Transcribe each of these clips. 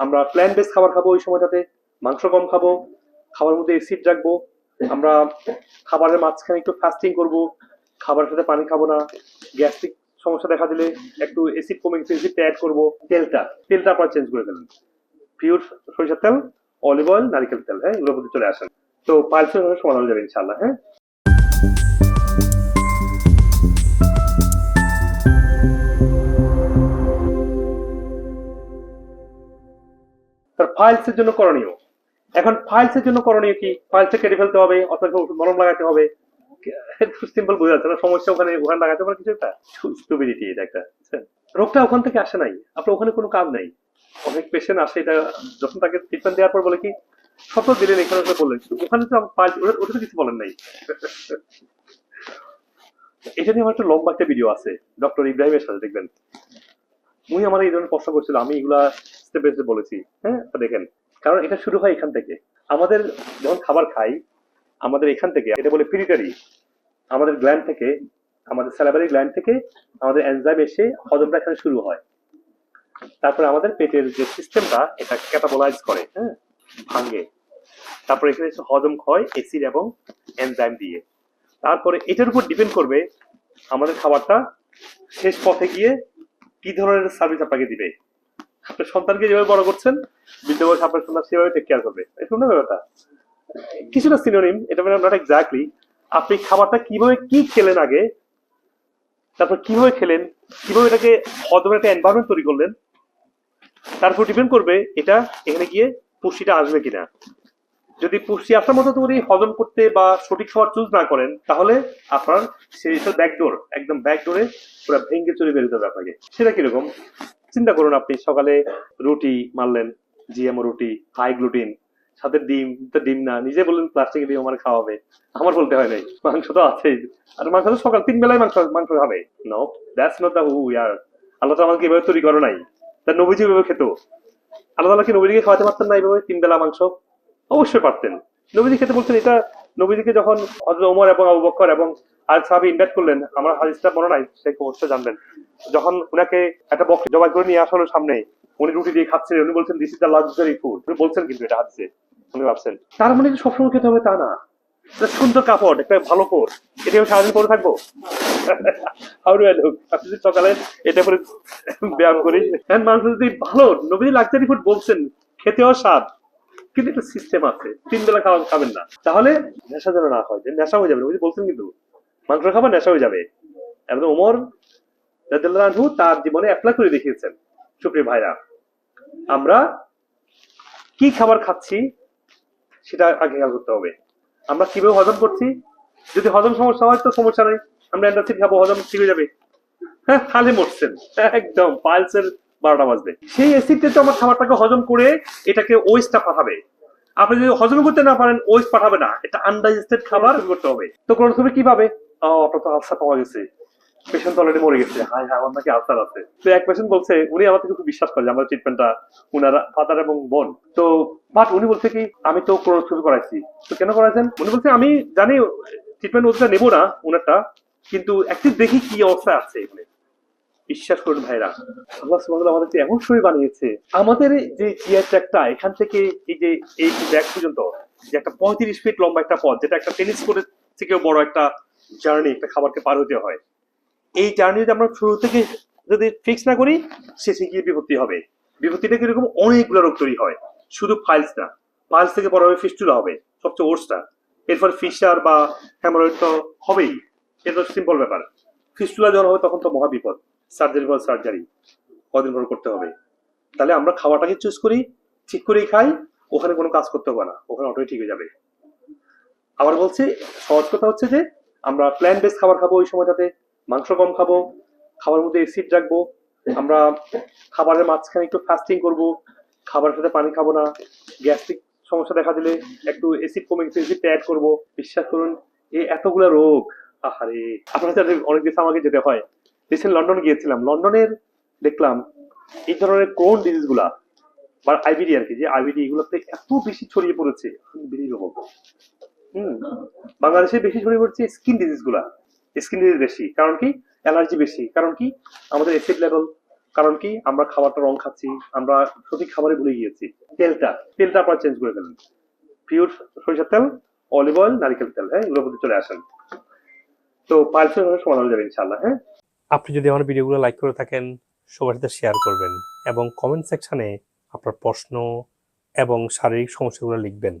আমরা plan base খাবার খাব ওই সময়টাতে, মাংস কম খাব, খাবার মধ্যে এসিড রাখব, আমরা খাবারের মাঝখানে একটু ফাস্টিং করব খাবারের সাথে পানি খাব না গ্যাস্ট্রিক সমস্যা দেখা দিলে একটু এসিড কমে গেছে অ্যাসিডটা অ্যাড করব, তেলটা তেলটা আপনারা চেঞ্জ করে ফেলেন। পিওর সরিষার তেল অলিভ অয়েল নারিকেল তেল হ্যাঁ এগুলোর মধ্যে চলে আসেন। তো পাইলসের সমাধান হয়ে যাবে ইনশাল্লাহ হ্যাঁ? ফাইলসের জন্য করণীয়। এখন ফাইলসের জন্য করণীয় কি? ফাইলসে কেটে ফেলতে হবে, অথবা মলম লাগাতে হবে। সিম্পল বোঝা যাচ্ছে সমস্যা ওখানে ওখানে লাগাতে পারে কিছু একটা স্টুবিলিটি এটা একটা রোগটা ওখান থেকে আসে নাই, আপনার ওখানে কোনো কাজ নাই। অনেক পেশেন্ট আসে এটা, যখন তাকে ট্রিটমেন্ট দেওয়ার পর বলে কি শত দিলেন এখানে বললেন। ওখানে তো ফাইল ওটা তো কিছু বলেন নাই। এটা নিয়ে আমার একটা লম্বা একটা ভিডিও আছে ডক্টর ইব্রাহিমের সাথে, দেখবেন। উনি আমার এই ধরনের প্রশ্ন করছিল, আমি এগুলা স্টেপ বলেছি হ্যাঁ? দেখেন, কারণ এটা শুরু হয় এখান থেকে। আমাদের যখন খাবার খাই, আমাদের এখান থেকে, এটা বলে পিরিটারি আমাদের গ্ল্যান্ড থেকে, আমাদের স্যালাবারি গ্ল্যান্ড থেকে আমাদের এনজাইম এসে হজমটা এখানে শুরু হয়। তারপরে আমাদের পেটের যে সিস্টেমটা এটা ক্যাটাবোলাইজ করে হ্যাঁ? ভাঙে। তারপরে এখানে হজম হয় এসিড এবং এনজাইম দিয়ে। তারপরে এটার উপর ডিপেন্ড করবে আমাদের খাবারটা শেষ পথে গিয়ে কি ধরনের সার্ভিস আপনাকে দিবে। আপনার সন্তানকে যেভাবে বড় করছেন, বৃদ্ধ বয়স আপনার সন্তান সেভাবে টেক কেয়ার করবে। ব্যাপারটা। কিছুটা সিনোনিম এটা মানে নট এক্স্যাক্টলি আপনি খাবারটা কীভাবে কি খেলেন আগে, তারপর কীভাবে খেলেন, কীভাবে এটাকে হজমের একটা এনভায়রনমেন্ট তৈরি করলেন তারপর ডিপেন্ড করবে এটা এখানে গিয়ে পুষ্টিটা আসবে কিনা। যদি পুষ্টি আসার মতো তৈরি হজম করতে বা সঠিক খাবার চুজ না করেন, তাহলে আপনার সেই ব্যাকডোর, একদম ব্যাকডোরে পুরো ভেঙ্গে চলে বেরোতে হবে আপনাকে। সেটা কীরকম? চিন্তা করুন আপনি, সকালে রুটি মারলেন জিএমও রুটি হাই গ্লুটিন সাথে ডিম, তো ডিম না, নিজে বললেন প্লাস্টিকের ডিম আমার খাওয়াবে। আমার বলতে হয় নাই, মাংস তো আছেই। আর মাংস তো সকাল, তিন বেলায় মাংস মাংস খাবে। নো দ্যাটস নট দ্য হু ইয়ার আল্লাহ তো আমাকে এভাবে তৈরি করে নাই। তার নবীজি এভাবে খেত। আল্লাহ তাআলা কি নবীজিকে খাওয়াতে পারতেন না এইভাবে তিন বেলা মাংস? অবশ্যই পারতেন। নবীজি খেতে বলছেন, এটা নবীজিকে যখন হযরত ওমর এবং আবু বকর এবং আর সাহাবী ইনভাইট করলেন। আমার হাদিসটা মনে নাই, সে অবশ্যই জানবেন। যখন উনাকে একটা বক্স জবাই করে নিয়ে আসা হলো সামনে, উনি রুটি দিয়ে খাচ্ছিলেন। উনি বলছেন this is the luxury food উনি বলছেন কিন্তু এটা হাদিসে। উনি ভাবছেন, তার মানে সবসময় খেতে হবে তা না? সুন্দর কাপড়, একটা ভালো কোট। এটা সারাদিন পরে থাকব? আপনি সকালে এটা করে ব্যায়াম করি। হ্যাঁ মানুষ যদি ভালো নবী লাক্সারি ফুড বলছেন, খেতেও স্বাদ। কিন্তু একটা সিস্টেম আছে। তিন বেলা খাওয়া খাবেন না। তাহলে নেশা যেন না হয়, যে নেশা হয়ে যাবে। বলছেন কিন্তু মাংস খাবার নেশা হয়ে যাবে। এবং ওমর আনহু তার জীবনে অ্যাপ্লাই করে দেখিয়েছেন। সুপ্রিয় ভাইরা, আমরা কি খাবার খাচ্ছি সেটা আগে খেয়াল করতে হবে। আমরা কীভাবে হজম করছি? যদি হজম সমস্যা হয় তো সমস্যা নাই। আমরা অ্যান্টাসিড খাব, হজম ঠিক হয়ে যাবে। হ্যাঁ খালি মরছেন। একদম পাইলসের বারোটা বাজবে। সেই অ্যাসিডটা তো আমার খাবারটাকে হজম করে এটাকে ওয়েস্টটা পাঠাবে। আপনি যদি হজম করতে না পারেন ওয়েস্ট পাঠাবে না। এটা আনডাইজেস্টেড খাবার করতে হবে। তো কোন সময় কি পাবে? আমি তো কোরোস্কোপি করাইছি। তো কেন করাইছেন? উনি বলছে, আমি জানি ট্রিটমেন্ট ওটা নেব না, উনারটা, কিন্তু একদিন দেখি কি অবস্থা আছে এখানে। বিশ্বাস করুন ভাইরা, আল্লাহ আমাদের এমন শরীর বানিয়েছে। আমাদের যে জিয়ার ট্র্যাকটা এখান থেকে এই যে, এই ব্যাগ পর্যন্ত, যে একটা পঁয়ত্রিশ ফিট লম্বা একটা পথ, যেটা একটা টেনিস কোর্টের থেকেও বড় একটা জার্নি একটা খাবারকে পার হতে হয়। এই জার্নি যদি আমরা শুরু থেকে যদি ফিক্স না করি শেষে গিয়ে বিপত্তি হবে। বিপত্তিটা কীরকম? অনেকগুলো রোগ তৈরি হয়। শুধু ফাইলস না। ফাইলস থেকে বড় হবে ফিস্টুলা হবে, সবচেয়ে ওর্সটা এরপর ফিশার বা হ্যামোরয়েড তো হবেই। এটা সিম্পল ব্যাপার। ফিস্টুলা যখন হবে, তখন তো মহা বিপদ। সার্জারি পর সার্জারি কদিন পর করতে হবে। তাহলে আমরা খাওয়াটাকে চুজ করি, ঠিক করেই খাই, ওখানে কোনো কাজ করতে হবে না। ওখানে অটোই ঠিক হয়ে যাবে। আবার বলছি, সহজ কথা হচ্ছে যে আমরা প্ল্যান বেস খাবার খাব ওই সময়টাতে, মাংস কম খাব, খাবার মধ্যে এসিড রাখব, আমরা খাবারের মাঝখানে একটু ফাস্টিং করব, খাবারের সাথে পানি খাব না গ্যাস্ট্রিক সমস্যা দেখা দিলে একটু এসিড কমে গেছে এসিড অ্যাড করব। বিশ্বাস করুন, এই এতগুলা রোগ, আহারে আপনার সাথে অনেক দেশে আমাকে যেতে হয়। রিসেন্ট লন্ডন গিয়েছিলাম লন্ডনের দেখলাম, এই ধরনের কোন ডিজিজগুলা, বা আইবিডি আর কি, যে আইবিডি এগুলোতে এত বেশি ছড়িয়ে পড়েছে বিলিভেবল হুম। বাংলাদেশে বেশি ছড়িয়ে পড়ছে স্কিন ডিজিজগুলা। স্কিন ডিজিজ বেশি। কারণ কি? অ্যালার্জি বেশি। কারণ কি? আমাদের অ্যাসিড লেভেল কারণ কি? আমরা খাবারটা রং খাচ্ছি। আমরা সঠিক খাবারে ভুলে গিয়েছি। তেলটা। তেলটা আপনারা চেঞ্জ করে ফেলেন। পিওর সরিষার তেল অলিভ অয়েল নারিকেল তেল। হ্যাঁ এগুলোর মধ্যে চলে আসেন। তো পাইলসের সমাধান হয়ে যাবে ইনশাল্লাহ হ্যাঁ? আপনি যদি আমার ভিডিওগুলো লাইক করে থাকেন, সবার সাথে শেয়ার করবেন এবং কমেন্ট সেকশানে আপনার প্রশ্ন এবং শারীরিক সমস্যাগুলো লিখবেন।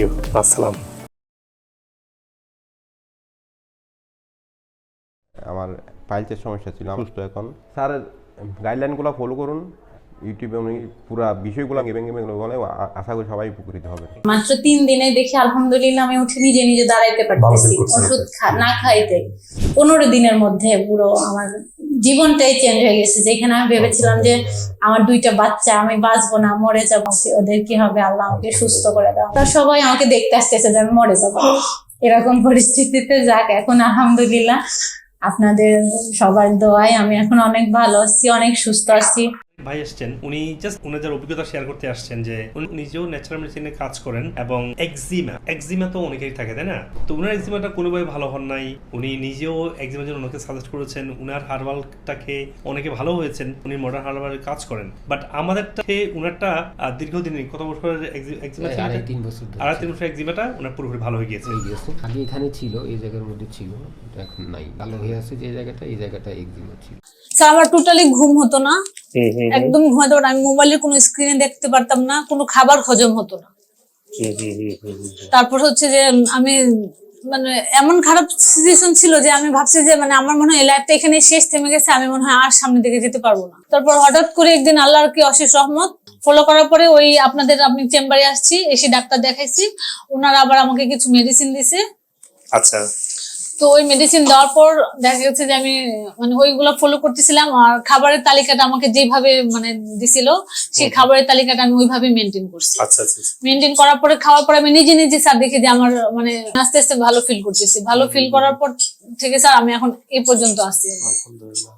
ইউ আসসালাম আমার পাইলসের সমস্যা ছিল আমি সুস্থ এখন স্যারের গাইডলাইনগুলো ফলো করুন। ইউটিউবে উনি পুরা বিষয়গুলো গেবে গেবে বলে আশা করি সবাই উপকৃত হবে। মাত্র তিন দিনে দেখি আলহামদুলিল্লাহ আমি উঠে নিজে নিজে দাঁড়াইতে পারতেছি ওষুধ না খাইতে। পনেরো দিনের মধ্যে পুরো আমার জীবনটাই চেঞ্জ হয়ে গেছে। যেখানে আমি ভেবেছিলাম যে আমার দুইটা বাচ্চা আমি বাঁচবো না মরে যাব। ওদের কি হবে? আল্লাহ আমাকে সুস্থ করে দাও। তারা সবাই আমাকে দেখতে আসতেছে যে আমি মরে যাব। এরকম পরিস্থিতিতে যাক এখন আলহামদুলিল্লাহ আপনাদের সবার দোয়ায় আমি এখন অনেক ভালো আছি অনেক সুস্থ আছি। ভাই আসছেন উনি জাস্ট ওনাদের অভিজ্ঞতা শেয়ার করতে আসছেন যে উনি নিজেও ন্যাচারাল মেডিসিনে কাজ করেন এবং এক্সিমা এক্সিমা তো অনেকেরই থাকে তাই না? তো উনার এক্সিমাটা কোনোভাবে ভালো হন নাই উনি নিজেও এক্সিমার জন্য ওনাকে সাজেস্ট করেছেন উনার হার্বালটাকে অনেকে ভালো হয়েছেন উনি মডার্ন হার্বালের কাজ করেন। বাট আমাদেরটাকে উনারটা আহ, দীর্ঘদিনই কত বছরের এক্সিমা আড়াই তিন বছর আড়াই তিন বছর এক্সিমাটা ওনার পুরোপুরি ভালো হয়ে গিয়েছে। খালি এখানে ছিল এই জায়গার মধ্যে ছিল এখন নাই। ভালো হয়ে আছে যে জায়গাটা এই জায়গাটা একদিনও ছিল। আমার টোটালি ঘুম হতো না। একদম ঘুমাতে পারতাম। আমি মোবাইলের কোনো স্ক্রিনে দেখতে পারতাম না কোনো খাবার হজম হতো না। তারপর হচ্ছে যে আমি মানে এমন খারাপ সিচুয়েশন ছিল যে আমি ভাবছি যে মানে আমার মনে হয় এই লাইফটা এখানে শেষ থেমে গেছে আমি মনে হয় আর সামনে দিকে যেতে পারব না। তারপর হঠাৎ করে একদিন আল্লাহর কি অশেষ রহমত ফলো করার পরে ওই আপনাদের আপনি চেম্বারে আসছি এসে ডাক্তার দেখাইছি ওনারা আবার আমাকে কিছু মেডিসিন দিছে। আচ্ছা। তো ওই মেডিসিন দেওয়ার পর দেখা গেছে যে আমি মানে ওইগুলো ফলো করতেছিলাম আর খাবারের তালিকাটা আমাকে যেভাবে মানে দিছিল সেই খাবারের তালিকাটা আমি ওইভাবে মেনটেন করছি। আচ্ছা আচ্ছা মেনটেন করার পরে খাওয়ার পরে আমি নিজে নিজে স্যার দেখি যে আমার মানে আস্তে আস্তে ভালো ফিল করতেছি। ভালো ফিল করার পর থেকে স্যার আমি এখন এই পর্যন্ত আসছি আলহামদুলিল্লাহ।